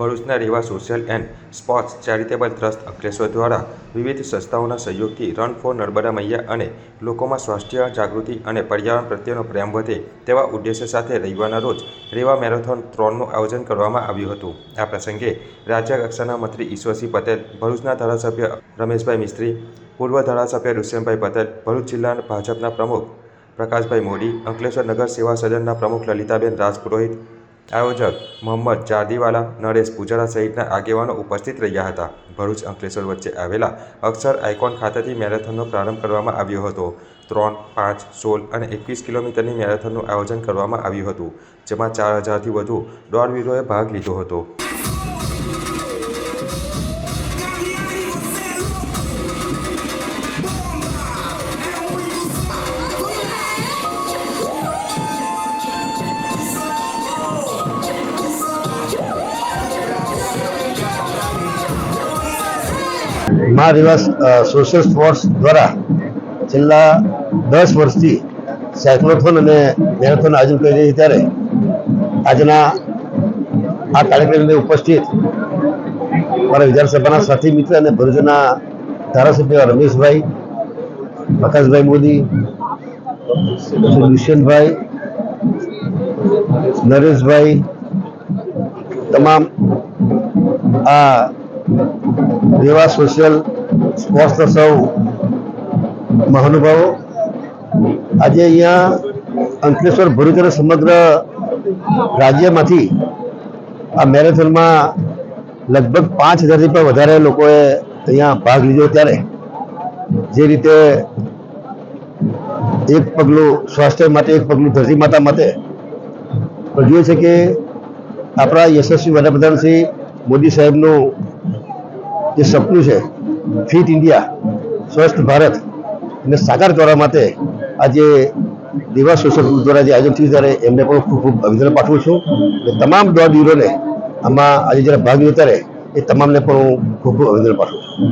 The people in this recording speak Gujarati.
ભરૂચના Reva social and sports charitable trust Ankleshwar દ્વારા વિવિધ સંસ્થાઓના સહયોગથી રન ફોર નર્મદા મૈયા અને લોકોમાં સ્વાસ્થ્ય, જાગૃતિ અને પર્યાવરણ પ્રત્યેનો પ્રેમ વધે તેવા ઉદ્દેશ્ય સાથે રવિવારના રોજ રેવા મેરેથોન ત્રણનું આયોજન કરવામાં આવ્યું હતું. આ પ્રસંગે રાજ્ય કક્ષાના મંત્રી ઈશ્વરસિંહ પટેલ, ભરૂચના ધારાસભ્ય રમેશભાઈ મિસ્ત્રી, પૂર્વ ધારાસભ્ય દુષ્યંતભાઈ પટેલ, ભરૂચ જિલ્લા ભાજપના પ્રમુખ પ્રકાશભાઈ મોદી, અંકલેશ્વર નગર સેવા સદનના પ્રમુખ લલિતાબેન રાજપુરોહિત આયોજક મોહમ્મદ જારદીવાલા નરેશ પૂજારા સહિતના આગેવાનો ઉપસ્થિત રહ્યા હતા. ભરૂચ અંકલેશ્વર વચ્ચે આવેલા અક્ષર આઇકોન ખાતેથી મેરેથોનનો પ્રારંભ કરવામાં આવ્યો હતો. ત્રણ, પાંચ, સોળ અને એકવીસ કિલોમીટરની મેરેથોનનું આયોજન કરવામાં આવ્યું હતું, જેમાં ચાર હજારથી વધુ દોડવીરોએ ભાગ લીધો હતો. મા રિવાસ સોશિયલ સ્પોર્ટ્સ દ્વારા છેલ્લા દસ વર્ષથી સાયક્લોથોન અને મેરેથોન આયોજન કરી રહી ત્યારે આજના આ કાર્યક્રમની ઉપસ્થિત મારા વિધાનસભાના સાથી મિત્ર અને ભરૂચના ધારાસભ્ય રમેશભાઈ, પ્રકાશભાઈ મોદી દુષ્યંતભાઈ નરેશભાઈ, તમામ આ રેવા સોશિયલ સ્પોર્ટ્સના સૌ મહાનુભાવો. આજે અહીંયા અંકલેશ્વર ભરૂચ સમગ્ર રાજ્યમાંથી આ મેરેથોનમાં લગભગ પાંચ હજારથી પણ વધારે લોકોએ અહીંયા ભાગ લીધો ત્યારે. જે રીતે એક પગલું સ્વાસ્થ્ય માટે, એક પગલું ધરતી માતા માટે જોઈએ છે કે આપણા યશસ્વી વડાપ્રધાન શ્રી મોદી સાહેબનું જે સપનું છે ફિટ ઇન્ડિયા સ્વસ્થ ભારત એને સાકાર કરવા માટે આજે દેવા સોશિયલ ગ્રુપ દ્વારા જે આયોજન થયું ત્યારે એમને પણ ખૂબ ખૂબ અભિનંદન પાઠવું છું. અને તમામ દોડવીરોને આમાં આજે જ્યારે ભાગ લીધો ત્યારે એ તમામને પણ હું ખૂબ ખૂબ અભિનંદન પાઠવું છું.